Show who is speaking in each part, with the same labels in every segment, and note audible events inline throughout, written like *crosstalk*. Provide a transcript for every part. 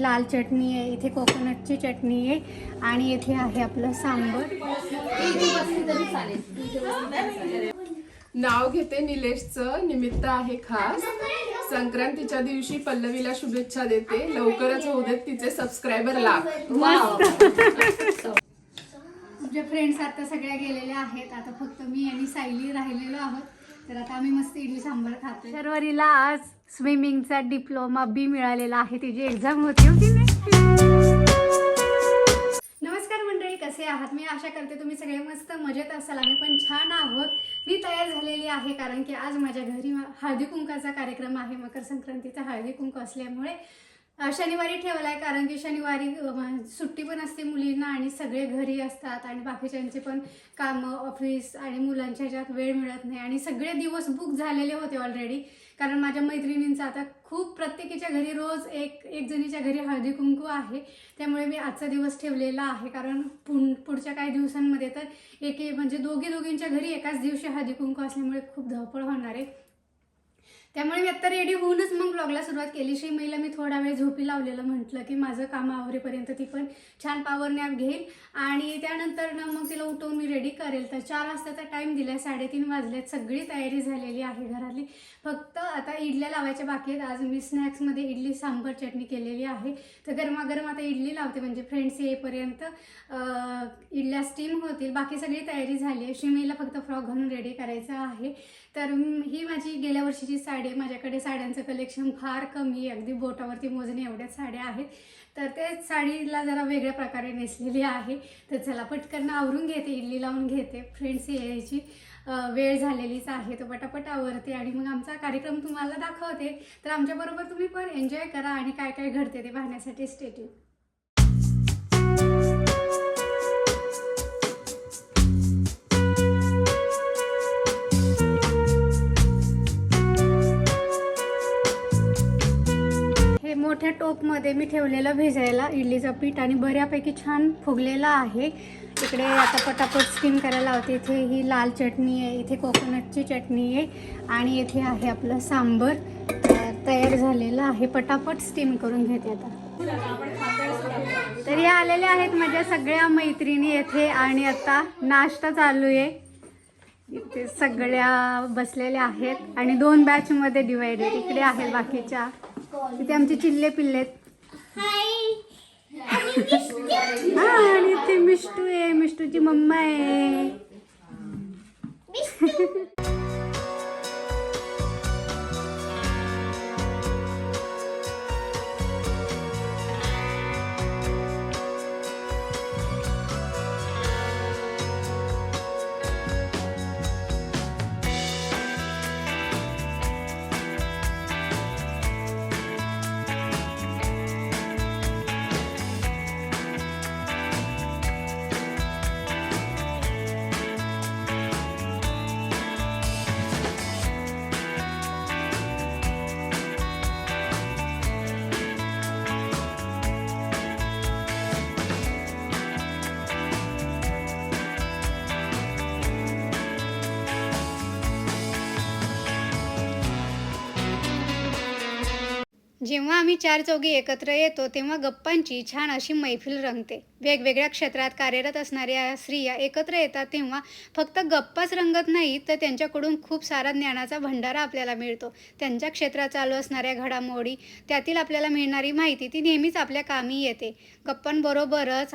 Speaker 1: लाल चटणी आहे इथे कोकोनटची चटणी आहे आणि इथे आहे आपलं सांबर.
Speaker 2: नाव घेते निलेशचं निमित्त आहे खास. संक्रांतीच्या दिवशी पल्लवीला शुभेच्छा देते. लवकरच होऊ देत तिचे सबस्क्रायबर लाख
Speaker 1: आमच्या फ्रेंड्स आता सगळ्या गेलेल्या आहेत. आता फक्त मी आणि सायली राहिलेलो आहोत. तर आता आम्ही मस्त इडली सांबार खातो शर्वरीला आज स्विमिंगचा डिप्लोमा बी मिळालेला आहे. तिची एक्झाम होती होती नमस्कार मंडळी कसे आहात? मी आशा करते तुम्ही सगळे मस्त मजेत असाल. आम्ही पण छान आहोत. मी तयार झालेली आहे कारण की आज माझ्या घरी हळदी कुंकाचा कार्यक्रम आहे. मकर संक्रांतीचा हळदी कुंकू असल्यामुळे शनिवारी ठेवला आहे कारण की शनिवारी सुट्टी पण असते मुलींना आणि सगळे घरी असतात आणि बाकीच्यांचे पण कामं ऑफिस आणि मुलांच्या ह्याच्यात वेळ मिळत नाही आणि सगळे दिवस बुक झालेले होते ऑलरेडी कारण माझ्या मैत्रिणींचं आता खूप प्रत्येकीच्या घरी रोज एक एक जणीच्या घरी हळदी कुंकू आहे. त्यामुळे मी आजचा दिवस ठेवलेला आहे. कारण पुढ पुढच्या काही दिवसांमध्ये तर एक म्हणजे दोघी दोघींच्या घरी एकाच दिवशी हळदी कुंकू असल्यामुळे खूप धावपळ होणार आहे. त्यामुळे मी आत्ता रेडी होऊनच मग ब्लॉगला सुरुवात केली. श्रीमईला मी थोडा वेळ झोपी लावलेलं म्हटलं की माझं काम आवरेपर्यंत ती पण छान पॉवर नॅप घेईल. आणि त्यानंतर ना मग तिला उठवून मी रेडी करेल. तर चार वाजताचा टाईम दिला साडेतीन वाजल्यात सगळी तयारी झालेली आहे घरातली. फक्त आता इडल्या लावायच्या बाकी आहेत. आज मी स्नॅक्समध्ये इडली सांबर चटणी केलेली आहे. तर गरमागरम आता इडली लावते. म्हणजे फ्रेंड्स येईपर्यंत इडल्या स्टीम होतील. बाकी सगळी तयारी झाली आहे. श्रीमईला फक्त फ्रॉक घालून रेडी करायचं आहे. तर ही माझी गेल्या वर्षीची साडी आहे. माझ्याकडे साड्यांचं कलेक्शन फार कमी आहे. अगदी बोटावरती मोजणे एवढ्याच साड्या आहेत. तर ते साडीला जरा वेगळ्या प्रकारे नेसलेली आहे. तर चला पटकन आवरून घेते इडली लावून घेते. फ्रेंड्स यायची वेळ झालेलीच आहे. तर पटापट आवरते आणि मग आमचा कार्यक्रम तुम्हाला दाखवते. तर आमच्याबरोबर तुम्ही पण एन्जॉय करा आणि काय काय घडते ते पाहण्यासाठी स्टेट्यू टोपमध्ये मी ठेवलेलं भिजायला इडलीचं पीठ आणि बऱ्यापैकी छान फुगलेलं आहे. इकडे आता पटापट स्टीम करायला लावते. इथे ही लाल चटणी आहे इथे कोकोनटची चटणी आहे आणि इथे आहे आपलं सांबर. तयार झालेलं आहे. पटापट स्टीम करून घेते आता. तर या आलेल्या आहेत माझ्या सगळ्या मैत्रिणी येथे आणि आता नाश्ता चालू आहे. इथे सगळ्या बसलेल्या आहेत आणि दोन बॅचमध्ये डिवाइड डिवाइडेड इकडे आहेत बाकीच्या. इथे आमचे चिल्ले पिल्ले आहेत हा आणि इथे मिष्टू आहे मिष्टूची मम्मा आहे. जेव्हा आम्ही चार चौघी एकत्र येतो तेव्हा गप्पांची छान अशी मैफिल रंगते. वेगवेगळ्या क्षेत्रात कार्यरत असणाऱ्या स्त्रिया एकत्र येतात तेव्हा फक्त गप्पाच रंगत नाही तर त्यांच्याकडून खूप सारा ज्ञानाचा भंडारा आपल्याला मिळतो. त्यांच्या क्षेत्रात चालू असणाऱ्या घडामोडी त्यातील आपल्याला मिळणारी माहिती ती नेहमीच आपल्या कामी येते. गप्पांबरोबरच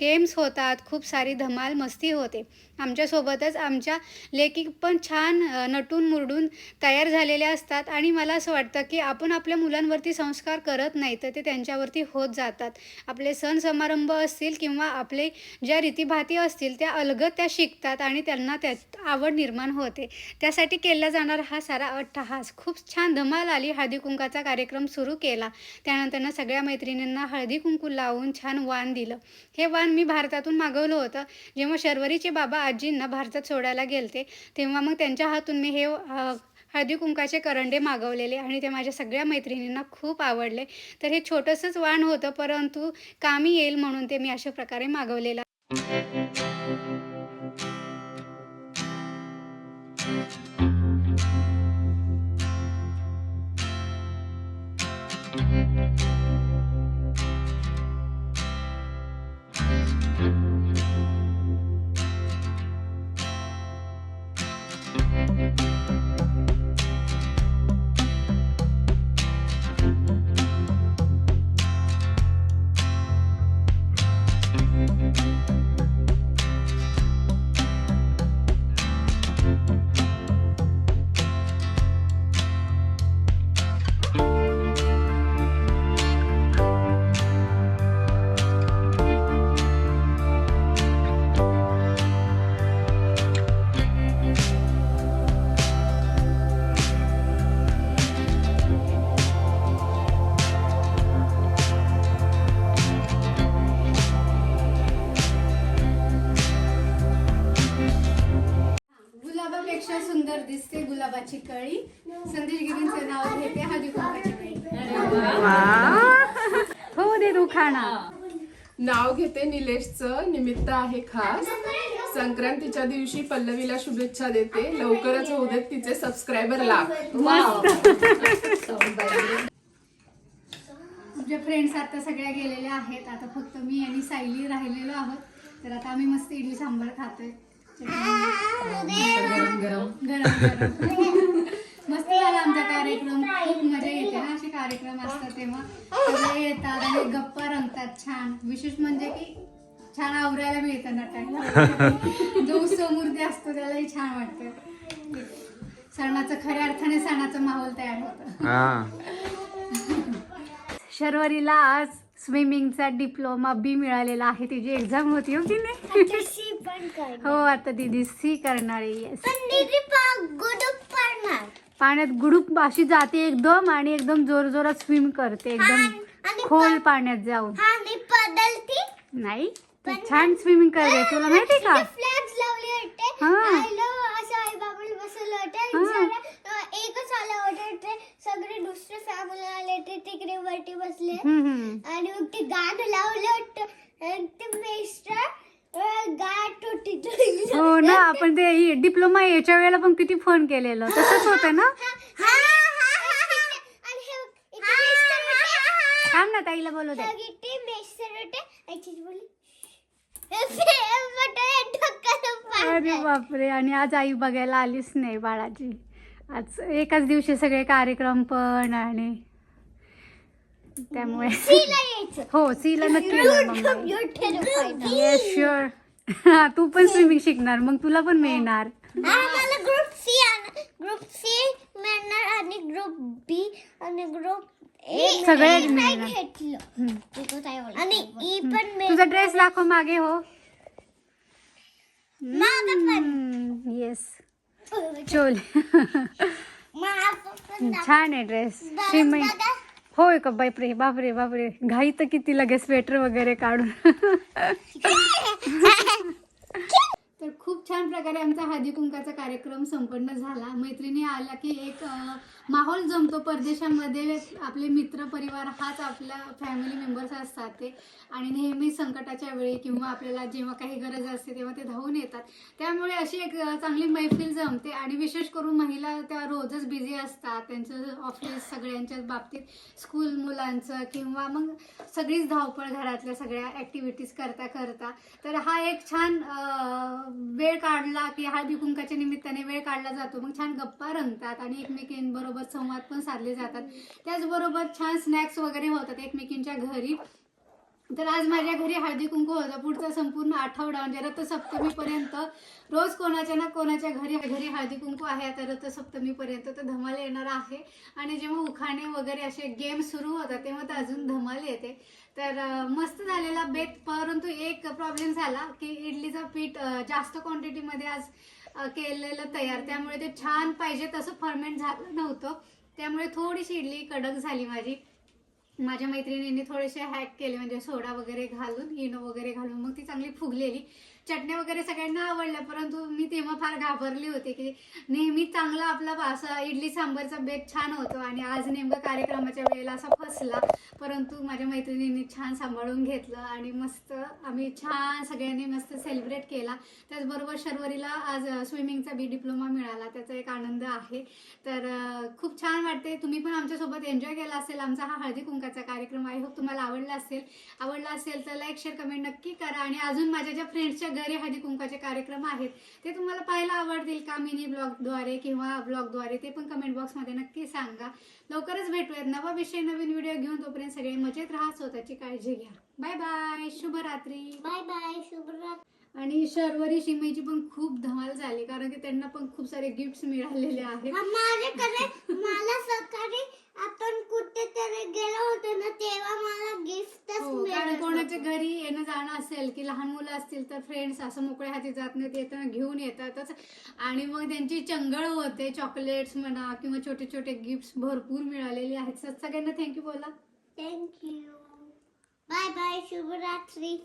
Speaker 1: गेम्स होतात खूप सारी धमाल मस्ती होते. आमच्यासोबतच आमच्या लेखिक पण छान नटून मुरडून तयार झालेल्या असतात. आणि मला असं वाटतं की आपण आपल्या मुलांवरती संस्कार करत नाही तर ते त्यांच्यावरती होत जातात. आपले सण समारंभ असतील किंवा आपले ज्या रीतीभाती असतील त्या अलगद त्या शिकतात आणि त्यांना त्यात आवड निर्माण होते. त्यासाठी केला जाणारा हा सारा अट्टहास. खूप छान धमाल आली. हळदी कुंकाचा कार्यक्रम सुरू केला. त्यानंतरनं सगळ्या मैत्रिणींना हळदी कुंकू लावून छान वाण दिलं. हे वाण मी भारतातून मागवलं होतं. जेव्हा शर्वरीचे बाबा आजींना भारतात सोडायला गेलते तेव्हा मग त्यांच्या हातून मी हे हळदी कुंकाचे करंडे मागवलेले आणि ते माझ्या सगळ्या मैत्रिणींना खूप आवडले. तर हे छोटंसंच वाण होतं परंतु कामी येईल म्हणून ते मी अशा प्रकारे मागवलेलं कुंकाची कळी. संदेश गिरींचं नाव घेते हळदी कुंकाची कळी. हो दे तू खाना.
Speaker 2: नाव घेते निलेशचं निमित्त आहे खास. संक्रांतीच्या दिवशी पल्लवीला शुभेच्छा देते. लवकरच होऊ देत तिचे सबस्क्रायबर लाख
Speaker 1: फ्रेंड्स आता सगळ्या गेलेल्या आहेत. आता फक्त मी आणि सायली राहिलेलो आहोत. तर आता आम्ही मस्त इडली सांबार खातोय. गरम गरम मस्त झाला आमचा कार्यक्रम खूप मजा येते ना असे कार्यक्रम असतात तेव्हा सगळे येतात आणि गप्पा रंगतात छान विशेष म्हणजे की छान आवरायला मिळतं नटायला जो उत्सवमूर्ती असतो त्यालाही छान वाटतं सणाचं खऱ्या अर्थाने सणाचा माहोल तयार होतो शर्वरीला आज स्विमिंगचा डिप्लोमा बी मिळालेला आहे. तिची एक्झाम होती हो की नाही? हो आता दिदी सी करणार पाण्यात गुडूप अशी जाते एकदम आणि एकदम जोर जोरात स्विम करते. एकदम खोल पाण्यात जाऊन.
Speaker 3: हा
Speaker 1: नाही छान स्विमिंग करते. तुला माहिती का? हा.
Speaker 3: एकच आलं होतं ते. सगळे दुसरे फॅमिली आले ते तिकडे वरती बसले. आणि मग ते गाणं लावलं होतं आणि ते मेस्टर गाठ होती
Speaker 1: हो ना आपण ते डिप्लोमा याच्या वेळेला पण किती फोन केलेलं. तसंच होतं ना. थांब ना ताईला बोलू दे.
Speaker 3: मेस्टर होते
Speaker 1: अरे. बापरे आणि आज आई बघायला आलीच नाही बाळाची आज एकाच दिवशी सगळे कार्यक्रम पण आणि त्यामुळे हो सीला नक्की. येस शुअर *laughs* तू पण स्विमिंग शिकणार मग तुला पण मिळणार.
Speaker 3: हा, ग्रुप सी ग्रुप सी मिळणार आणि ग्रुप बी आणि ग्रुप ए
Speaker 1: सगळे मिळणार.
Speaker 3: आणि ई पण.
Speaker 1: तुझा ड्रेस दाखव मागे हो
Speaker 3: माझं पण
Speaker 1: येस
Speaker 3: दाख-
Speaker 1: छान आहे ड्रेस शिमई. होय का बापरे बापरे बापरे. घाई तर किती लगेच स्वेटर वगैरे काढून. *laughs* तर खूप छान प्रकारे आमचा हळदी कुंकाचा कार्यक्रम संपन्न झाला. मैत्रिणी आला की एक माहोल जमतो परदेशामध्ये. आपले मित्र परिवार हाच आपला फॅमिली मेंबर्स असतात ते. आणि नेहमी संकटाच्या वेळी किंवा आपल्याला जेव्हा काही गरज असते तेव्हा ते धावून येतात. त्यामुळे अशी एक चांगली मैफिल जमते. आणि विशेष करून महिला त्या रोजच बिझी असतात. त्यांचं ऑफिस सगळ्यांच्या बाबतीत स्कूल मुलांचं किंवा मग सगळीच धावपळ घरातल्या सगळ्या ॲक्टिव्हिटीज करता करता तर हा एक छान वेळ काढला की हळदी कुंकाच्या निमित्ताने वेळ काढला जातो. मग छान गप्पा रंगतात आणि एकमेकींबरोबर संवाद पण साधले जातात. त्याचबरोबर छान स्नॅक्स वगैरे होतात एकमेकींच्या घरी. तर आज माझ्या घरी हळदी कुंकू होतं. पुढचा संपूर्ण आठवडा म्हणजे रथसप्तमीपर्यंत. रोज कोणाच्या ना कोणाच्या घरी घरी हळदी कुंकू आहे आता रथसप्तमीपर्यंत तर धमाल येणार आहे. आणि जेव्हा उखाणे वगैरे असे गेम सुरू होतात तेव्हा तर अजून धमाल येते. तर मस्त झालेला बेत परंतु एक प्रॉब्लेम झाला की इडलीचं पीठ जास्त क्वांटिटीमध्ये आज केलेलं तयार. त्यामुळे ते छान पाहिजे तसं फर्मेंट झालं नव्हतं. त्यामुळे थोडीशी इडली कडक झाली माझी. माझ्या मैत्रिणींनी थोडेसे हॅक केले म्हणजे सोडा वगैरे घालून इनो वगैरे घालून. मग ती चांगली फुगलेली. चटण्या वगैरे सगळ्यांना आवडल्या परंतु मी तेव्हा फार घाबरली होती की नेहमी चांगला आपला असा इडली सांबारचा बेत छान होतो आणि आज नेमकं कार्यक्रमाच्या वेळेला असा फसला. परंतु माझ्या मैत्रिणींनी छान सांभाळून घेतलं आणि मस्त आम्ही छान सगळ्यांनी मस्त सेलिब्रेट केला. त्याचबरोबर शर्वरीला आज स्विमिंगचा बी डिप्लोमा मिळाला त्याचा एक आनंद आहे. तर खूप छान वाटते. तुम्ही पण आमच्यासोबत एन्जॉय केला असेल. आमचा हा हळदी कुंकाचा कार्यक्रम. आहे होप तुम्हाला आवडला असेल. आवडला असेल तर लाईक शेअर कमेंट नक्की करा आणि अजून माझ्या ज्या फ्रेंड्सच्या घरी हळदी कुंकाचे कार्यक्रम आहेत ते तुम्हाला पाहायला आवडतील का मिनी ब्लॉगद्वारे किंवा ब्लॉगद्वारे ते पण कमेंट बॉक्समध्ये नक्की सांगा. लवकरच भेटूयात नवा विषय नवीन व्हिडिओ घेऊन. तोपर्यंत सगळे मजेत राहा स्वतःची काळजी घ्या. बाय बाय शुभरात्री.
Speaker 3: बाय बाय शुभरात्री.
Speaker 1: आणि शर्वरी शिमेची पण खूप धमाल झाली कारण की त्यांना पण खूप सारे गिफ्ट मिळालेले आहेत.
Speaker 3: मला सकाळी आपण कुठेतरी गेलो होतो ना तेव्हा मला गिफ्टच
Speaker 1: हो, कारण कोणाच्या घरी येणं जाणं असेल की लहान मुलं असतील तर फ्रेंड्स असं मोकळ्या हाती जात नाहीत येताना घेऊन येतातच. आणि मग त्यांची चंगळ होते चॉकलेट्स म्हणा किंवा छोटे छोटे गिफ्ट भरपूर मिळालेले आहेत. तर सगळ्यांना थँक्यू बोला.
Speaker 3: थँक्यू बाय बाय शुभरात्री.